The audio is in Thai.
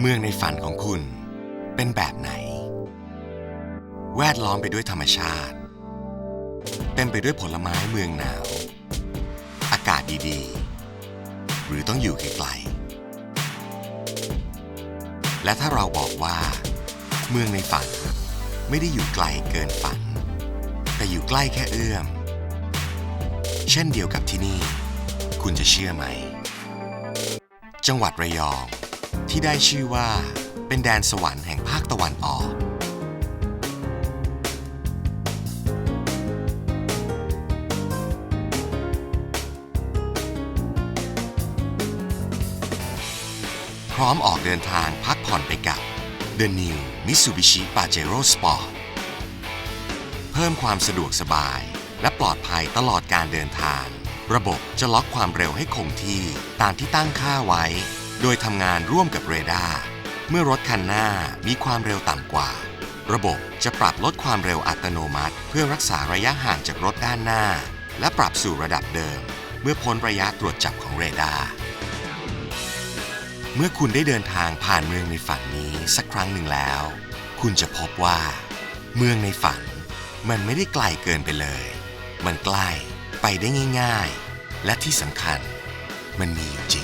เมืองในฝันของคุณเป็นแบบไหน แวดล้อมไปด้วยธรรมชาติ เต็มไปด้วยผลไม้เมืองหนาว อากาศดีๆ หรือต้องอยู่ไกลๆและถ้าเราบอกว่า เมืองในฝันไม่ได้อยู่ไกลเกินฝัน แต่อยู่ใกล้แค่เอื้อม เช่นเดียวกับที่นี่ คุณจะเชื่อไหม จังหวัดระยอง ที่ได้ชื่อว่า เป็นแดนสวรรค์แห่งภาคตะวันออกพร้อมออกเดินทางพักผ่อนไปกับ The New Mitsubishi Pajero Sport เพิ่มความสะดวกสบาย และปลอดภัยตลอดการเดินทาง ระบบจะล็อกความเร็วให้คงที่ตามที่ตั้งค่าไว้ โดยทำงานร่วมกับเรดาร์เมื่อรถคันหน้ามีความเร็วต่ำกว่า ระบบจะปรับลดความเร็วอัตโนมัติ เพื่อรักษาระยะห่างจากรถด้านหน้า และปรับสู่ระดับเดิม เมื่อพ้นระยะตรวจจับของเรดาร์เมื่อคุณได้เดินทางผ่านเมืองในฝันนี้สักครั้งหนึ่งแล้ว คุณจะพบว่า เมืองในฝัน มันไม่ได้ไกลเกินไปเลย มันใกล้ไปได้ง่าย ๆ และที่สำคัญ มันมีอยู่จริง